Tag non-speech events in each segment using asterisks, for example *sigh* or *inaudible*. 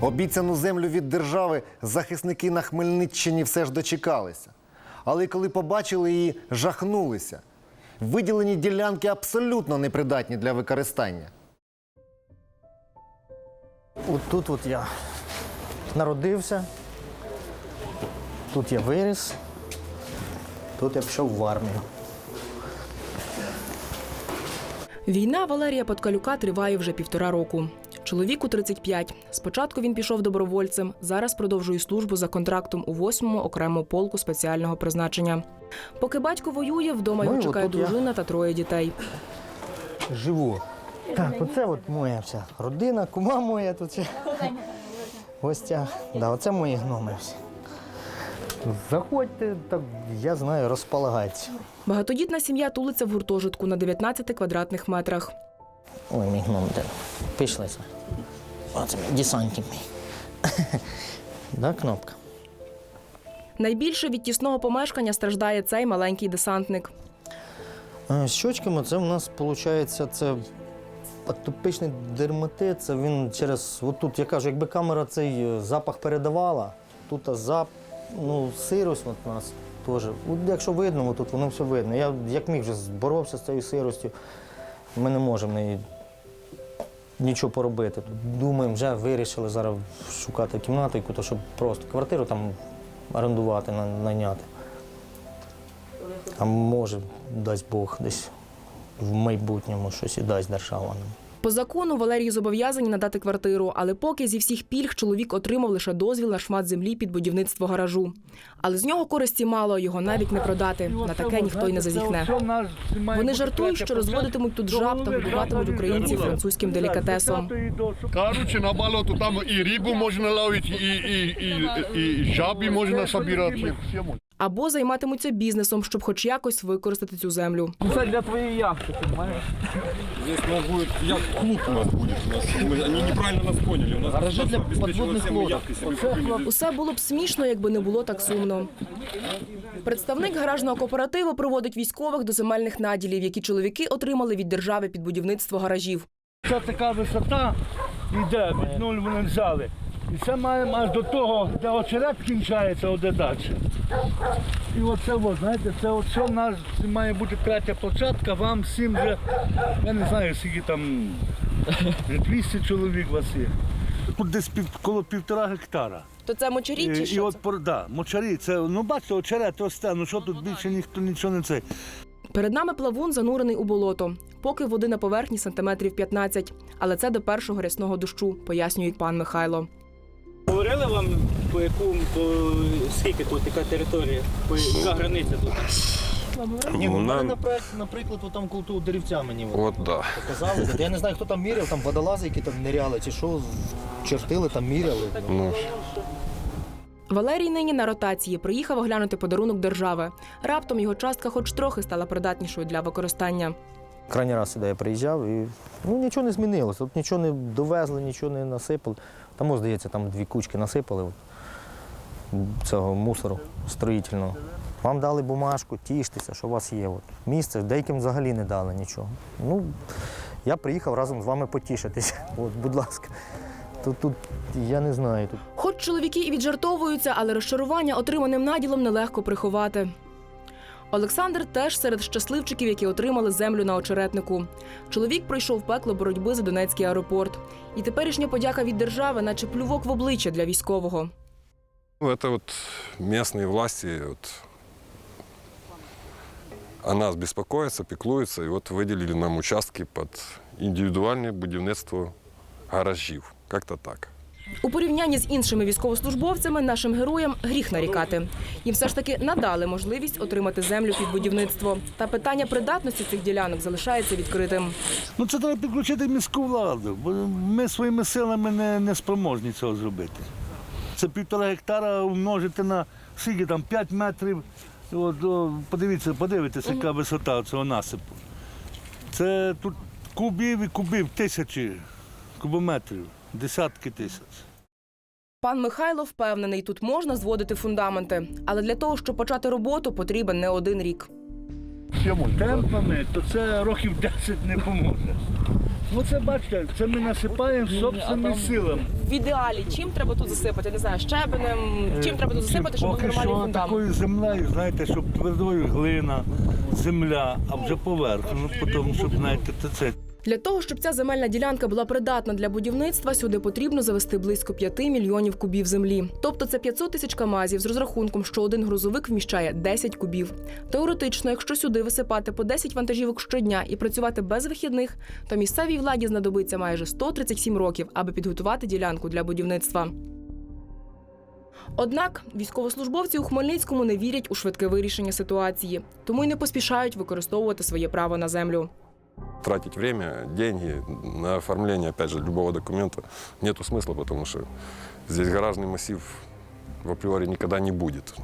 Обіцяну землю від держави захисники на Хмельниччині все ж дочекалися. Але коли побачили її, жахнулися. Виділені ділянки абсолютно непридатні для використання. От тут от я народився, тут я виріс, тут я пішов в армію. Війна Валерія Подкалюка триває вже півтора року. Чоловіку 35. Спочатку він пішов добровольцем, зараз продовжує службу за контрактом у 8-му окремому полку спеціального призначення. Поки батько воює, вдома Ну, його чекає дружина та троє дітей. Живу. Так, оце от моя вся родина, кума моя тут гостях. Да, оце мої гноми. Заходьте, так я знаю, розполагайтеся. Багатодітна сім'я тулиться в гуртожитку на 19 квадратних метрах. Ой, мій гном де. Пішлися. Оце мій десантник мій. *laughs* Да, кнопка. Найбільше від тісного помешкання страждає цей маленький десантник. З щочками це в нас виходить це атопічний дерматит. Це він через. От тут я кажу, якби камера цей е, запах передавала, тут зап, ну, сирость от у нас теж. От якщо видно, тут воно все видно. Я як міг вже боровся з цією сиростю. Ми не можемо неї нічого поробити. Думаємо, вже вирішили зараз шукати кімнату, яку, то щоб просто квартиру там орендувати, на- найняти. А може, дасть Бог, десь в майбутньому щось і дасть держава нам. По закону Валерії зобов'язані надати квартиру, але поки зі всіх пільг чоловік отримав лише дозвіл на шмат землі під будівництво гаражу. Але з нього користі мало, його навіть не продати. На таке ніхто й не зазіхне. Вони жартують, що розводитимуть тут жаб та годуватимуть українців французьким делікатесом. Кажучи, на болоту там і рибу можна ловити, і, і, і, і жабі можна собирати. Або займатимуться бізнесом, щоб хоч якось використати цю землю. Це для твоєї яхти, понимаєш? Здесь у нас будет як клуб у нас будет. У нас, мы, они неправильно нас поняли. У нас Гаражи для всем лодок. купили. Усе було б смішно, якби не було так сумно. Представник гаражного кооперативу проводить військових до земельних наділів, які чоловіки отримали від держави під будівництво гаражів. Це така висота йде, від нуль вони взяли. І це маємо аж до того, де очерет кінчається, де далі. І оце, от, знаєте, це оце в нас має бути третя площадка, вам всім вже, я не знаю, скільки там, 200 чоловік вас є. Тут десь пів, коло півтора гектара. То це мочарі І, чи і що? от це? пор- да, мочарі, це, ну бачите, очерет росте, ну що тут більше ніхто нічого не це. Перед нами плавун занурений у болото. Поки води на поверхні сантиметрів 15. Але це до першого рясного дощу, пояснює пан Михайло. Говорили вам, по яку по скільки тут, яка територія, по яка границя тут? Ні, ну, Ну, нам- наприклад, наприклад, от там коло деревця мені от Вот да. показали. Я не знаю, хто там міряв, там водолази, які там ниряли, чи що, чертили, там міряли. Ну, Валерій нині на ротації приїхав оглянути подарунок держави. Раптом його частка хоч трохи стала придатнішою для використання. Крайній раз сюди я приїжджав і ну, нічого не змінилося. Тут нічого не довезли, нічого не насипали. Ось, здається, там дві кучки насипали цього мусору строїтельного. Вам дали бумажку, тіштеся, що у вас є. От. Місце, деяким взагалі не дали нічого. Ну, я приїхав разом з вами потішитися. От, будь ласка. Тут, тут я не знаю. Тут Хоч чоловіки і віджартовуються, але розчарування отриманим наділом нелегко приховати. Олександр теж серед щасливчиків, які отримали землю на очеретнику. Чоловік пройшов пекло боротьби за Донецький аеропорт. І теперішня подяка від держави, наче плювок в обличчя для військового. ну, это вот местные власти вот, о нас беспокоятся, пеклуются, и вот выделили нам участки под індивідуальне будівництво гаражів. Как-то так. У порівнянні з іншими військовослужбовцями нашим героям гріх нарікати. Їм все ж таки надали можливість отримати землю під будівництво. Та питання придатності цих ділянок залишається відкритим. Ну це треба підключити міську владу, бо ми своїми силами не, не спроможні цього зробити. Це півтора гектара умножити на скільки там 5 метрів. От, о, подивіться, подивитися, яка висота цього насипу. Це тут кубів і кубів, тисячі кубометрів, десятки тисяч. Пан Михайло впевнений, тут можна зводити фундаменти, але для того, щоб почати роботу, потрібен не один рік. Темпами, то це років 10 не поможе. Ну це бачите, це ми насипаємо собственними силами. В ідеалі чим треба тут засипати? Не знаю, щебенем. Чим треба тут засипати, щоб був Поки нормальний що фундамент? такою землею, знаєте, щоб твердою глина, земля, а вже поверх. Ну потім, щоб знаєте, то це. Для того, щоб ця земельна ділянка була придатна для будівництва, сюди потрібно завести близько 5 мільйонів кубів землі. Тобто це 500 тисяч камазів з розрахунком, що один грузовик вміщає 10 кубів. Теоретично, якщо сюди висипати по 10 вантажівок щодня і працювати без вихідних, то місцевій владі знадобиться майже 137 років, аби підготувати ділянку для будівництва. Однак військовослужбовці у Хмельницькому не вірять у швидке вирішення ситуації, тому й не поспішають використовувати своє право на землю. Тратить время, деньги на оформление, опять же, любого документа нету смысла, потому что здесь гаражный массив в априори никогда не будет.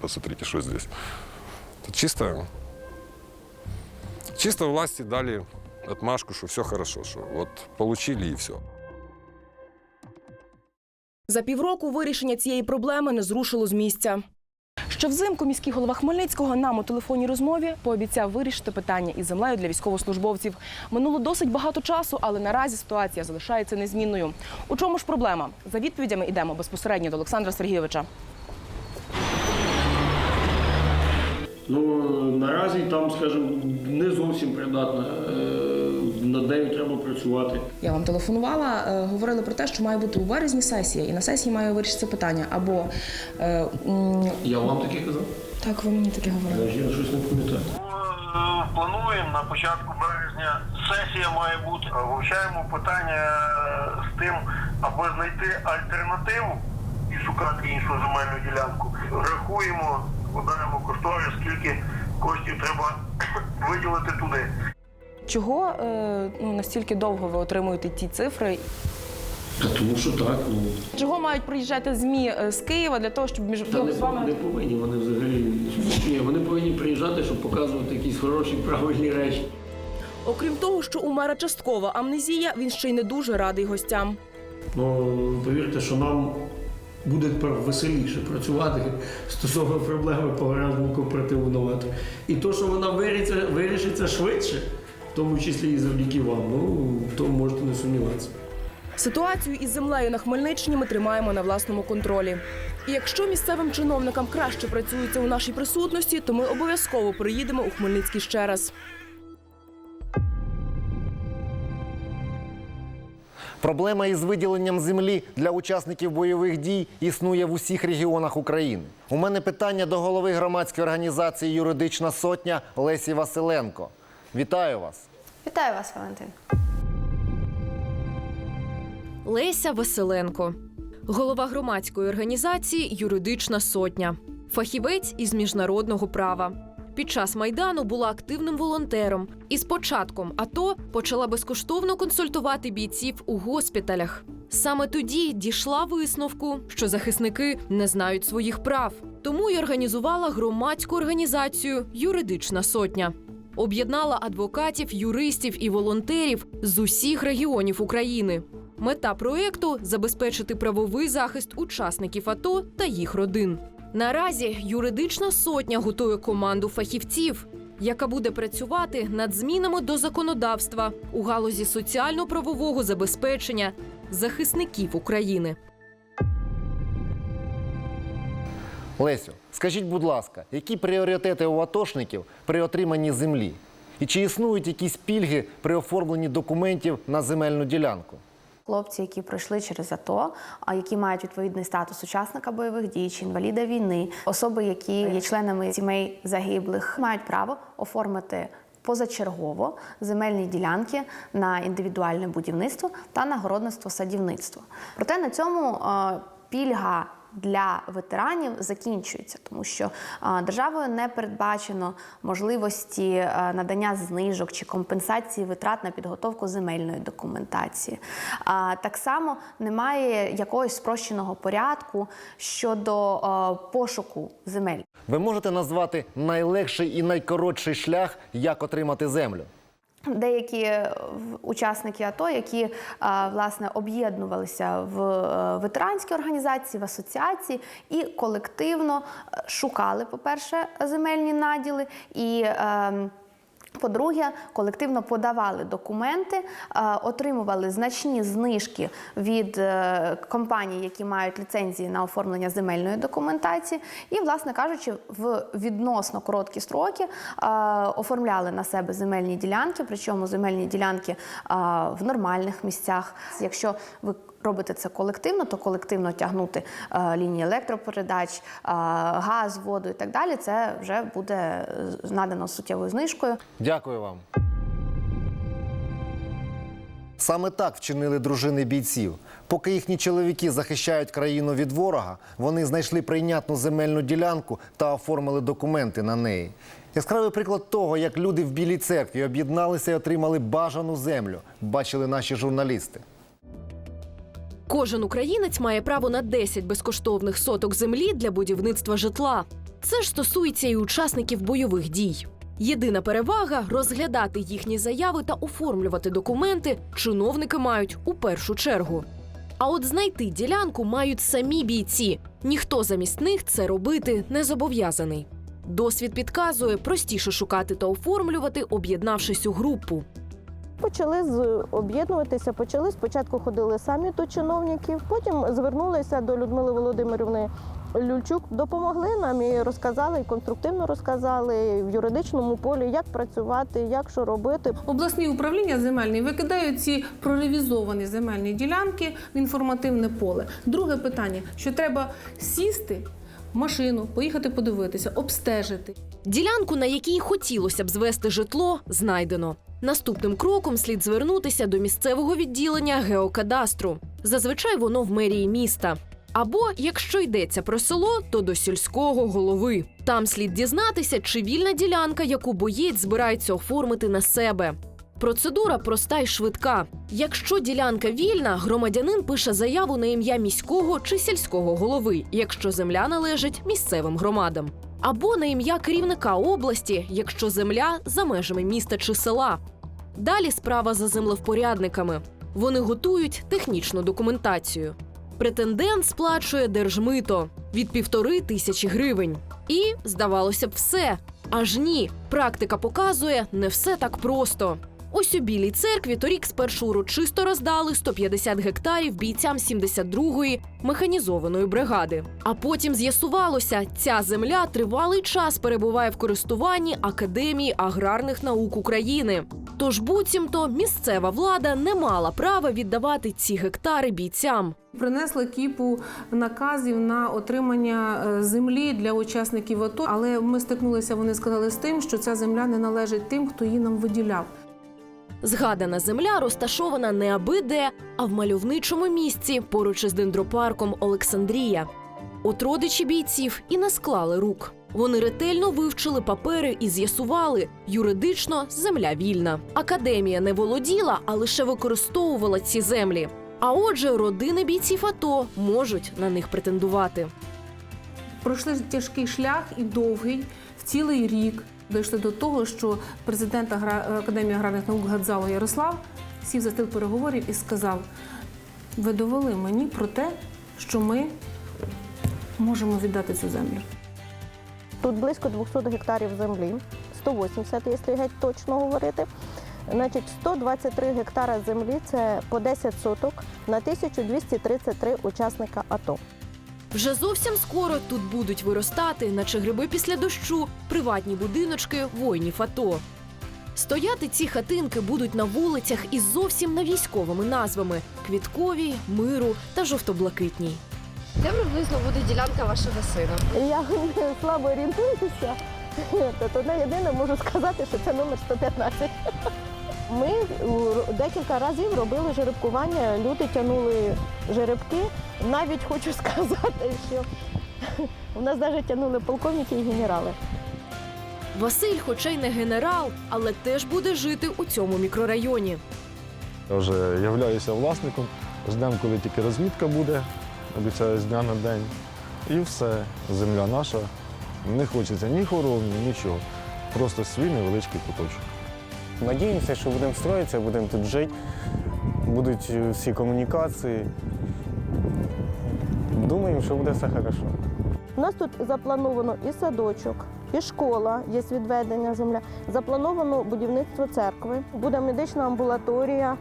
Посмотрите, что здесь. Тут чисто, чисто власти дали отмашку, что все хорошо, что вот получили и все. За півроку вирішення цієї проблеми не зрушило з місця. Ще взимку міський голова Хмельницького нам у телефонній розмові пообіцяв вирішити питання із землею для військовослужбовців. Минуло досить багато часу, але наразі ситуація залишається незмінною. У чому ж проблема? За відповідями йдемо безпосередньо до Олександра Сергійовича. Ну наразі там, скажімо, не зовсім придатна. Над нею треба працювати. Я вам телефонувала, е, говорили про те, що має бути у березні сесія, і на сесії має вирішитися питання. Або е, м, Я вам таке казав? так, ви мені таке говорили. Я щось не пам'ятаю. Е, Плануємо на початку березня. Сесія має бути. Вивчаємо питання з тим, аби знайти альтернативу і шукати іншу земельну ділянку. Рахуємо, складаємо кошторис, скільки коштів треба *coughs* виділити туди. Чого е, ну, настільки довго ви отримуєте ті цифри? Та тому що так, ну Чого мають приїжджати ЗМІ е, з Києва для того, щоб між та не, вами не повинні вони взагалі. Ні, вони повинні приїжджати, щоб показувати якісь хороші, правильні речі. Окрім того, що у мера часткова амнезія, він ще й не дуже радий гостям. Ну повірте, що нам буде тепер веселіше працювати стосовно проблеми по гаражному кооперативу «Новатор». І то, що вона вирішиться, вирішиться швидше, в тому числі і завдяки вам, ну то можете не сумніватися. Ситуацію із землею на Хмельниччині ми тримаємо на власному контролі. І якщо місцевим чиновникам краще працюється у нашій присутності, то ми обов'язково приїдемо у Хмельницький ще раз. Проблема із виділенням землі для учасників бойових дій існує в усіх регіонах України. У мене питання до голови громадської організації Юридична сотня Лесі Василенко. Вітаю вас. Вітаю вас, Валентин. Леся Василенко, голова громадської організації Юридична сотня, фахівець із міжнародного права. Під час майдану була активним волонтером і з початком АТО почала безкоштовно консультувати бійців у госпіталях. Саме тоді дійшла висновку, що захисники не знають своїх прав, тому й організувала громадську організацію Юридична сотня. Об'єднала адвокатів, юристів і волонтерів з усіх регіонів України. Мета проекту забезпечити правовий захист учасників АТО та їх родин. Наразі юридична сотня готує команду фахівців, яка буде працювати над змінами до законодавства у галузі соціально-правового забезпечення захисників України. Лесю, скажіть, будь ласка, які пріоритети у атошників при отриманні землі? І чи існують якісь пільги при оформленні документів на земельну ділянку? Хлопці, які пройшли через АТО, а які мають відповідний статус учасника бойових дій чи інваліда війни, особи, які є членами сімей загиблих, мають право оформити позачергово земельні ділянки на індивідуальне будівництво та на городництво садівництво. Проте на цьому е, пільга для ветеранів закінчується, тому що е, державою не передбачено можливості е, надання знижок чи компенсації витрат на підготовку земельної документації. А так само немає якогось спрощеного порядку щодо е, пошуку земель. Ви можете назвати найлегший і найкоротший шлях, як отримати землю? Деякі е, учасники АТО, які е, власне об'єднувалися в ветеранські ветеранській організації, в асоціації і колективно е, шукали, по-перше, земельні наділи і. По-друге, колективно подавали документи, е, отримували значні знижки від е, компаній, які мають ліцензії на оформлення земельної документації, і, власне кажучи, в відносно короткі строки е, оформляли на себе земельні ділянки, причому земельні ділянки в нормальних місцях. Якщо ви робите це колективно, то колективно тягнути е, лінії електропередач, е, газ, воду і так далі, це вже буде е, надано суттєвою знижкою. Дякую вам. Саме так вчинили дружини бійців. Поки їхні чоловіки захищають країну від ворога, вони знайшли прийнятну земельну ділянку та оформили документи на неї. Яскравий приклад того, як люди в Білій церкві об'єдналися і отримали бажану землю, бачили наші журналісти. Кожен українець має право на 10 безкоштовних соток землі для будівництва житла. Це ж стосується і учасників бойових дій. Єдина перевага розглядати їхні заяви та оформлювати документи чиновники мають у першу чергу. А от знайти ділянку мають самі бійці. Ніхто замість них це робити не зобов'язаний. Досвід підказує простіше шукати та оформлювати, об'єднавшись у групу. Почали з об'єднуватися, почали спочатку ходили самі до чиновників, потім звернулися до Людмили Володимирівни Люльчук, допомогли нам і розказали, і конструктивно розказали в юридичному полі, як працювати, як що робити. Обласні управління земельні викидають ці проревізовані земельні ділянки в інформативне поле. Друге питання: що треба сісти в машину, поїхати подивитися, обстежити. Ділянку, на якій хотілося б звести житло, знайдено. Наступним кроком слід звернутися до місцевого відділення геокадастру. Зазвичай воно в мерії міста. Або, якщо йдеться про село, то до сільського голови. Там слід дізнатися, чи вільна ділянка, яку боєць збирається оформити на себе. Процедура проста й швидка. Якщо ділянка вільна, громадянин пише заяву на ім'я міського чи сільського голови, якщо земля належить місцевим громадам, або на ім'я керівника області, якщо земля за межами міста чи села. Далі справа за землевпорядниками. Вони готують технічну документацію. Претендент сплачує держмито від півтори тисячі гривень. І, здавалося б, все. Аж ні. Практика показує, не все так просто. Ось у Білій церкві торік спершу урочисто роздали 150 гектарів бійцям 72-ї механізованої бригади. А потім з'ясувалося, ця земля тривалий час перебуває в користуванні Академії аграрних наук України. Тож буцімто місцева влада не мала права віддавати ці гектари бійцям. Принесли кіпу наказів на отримання е, землі для учасників АТО, але ми стикнулися, вони сказали з тим, що ця земля не належить тим, хто її нам виділяв. Згадана земля розташована не аби де, а в мальовничому місці поруч із дендропарком Олександрія. От родичі бійців і не склали рук. Вони ретельно вивчили папери і з'ясували, юридично земля вільна. Академія не володіла, а лише використовувала ці землі. А отже, родини бійців АТО можуть на них претендувати. Пройшли тяжкий шлях і довгий в цілий рік. Дійшли до того, що президент Академії аграрних наук Гадзало Ярослав сів за стіл переговорів і сказав: ви довели мені про те, що ми можемо віддати цю землю. Тут близько 200 гектарів землі, 180, якщо геть точно говорити. Значить, 123 гектара землі це по 10 соток на 1233 учасника АТО. Вже зовсім скоро тут будуть виростати, наче гриби після дощу, приватні будиночки воїнів АТО. Стояти ці хатинки будуть на вулицях із зовсім не військовими назвами: квітковій, миру та жовто-блакитній. Де приблизно буде ділянка вашого сина? Я не *laughs* слабо орієнтуюся, то одне єдине можу сказати, що це номер 115. Ми декілька разів робили жеребкування, люди тягнули жеребки. Навіть хочу *laughs* сказати, що у нас навіть тягнули полковники і генерали. Василь, хоча й не генерал, але теж буде жити у цьому мікрорайоні. Я вже являюся власником. Ждемо, коли тільки розмітка буде, обіцяю з дня на день. І все, земля наша. Не хочеться ні хоровні, нічого. Просто свій невеличкий куточок. Надіємося, що будемо строїтися, будемо тут жити, будуть всі комунікації. Думаємо, що буде все добре. У нас тут заплановано і садочок, Є школа, є відведення земля. Заплановано будівництво церкви, буде медична амбулаторія.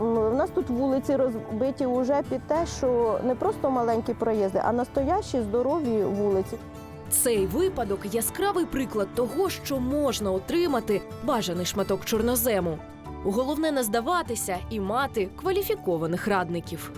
У нас тут вулиці розбиті вже під те, що не просто маленькі проїзди, а настоящі здорові вулиці. Цей випадок яскравий приклад того, що можна отримати бажаний шматок чорнозему. Головне не здаватися і мати кваліфікованих радників.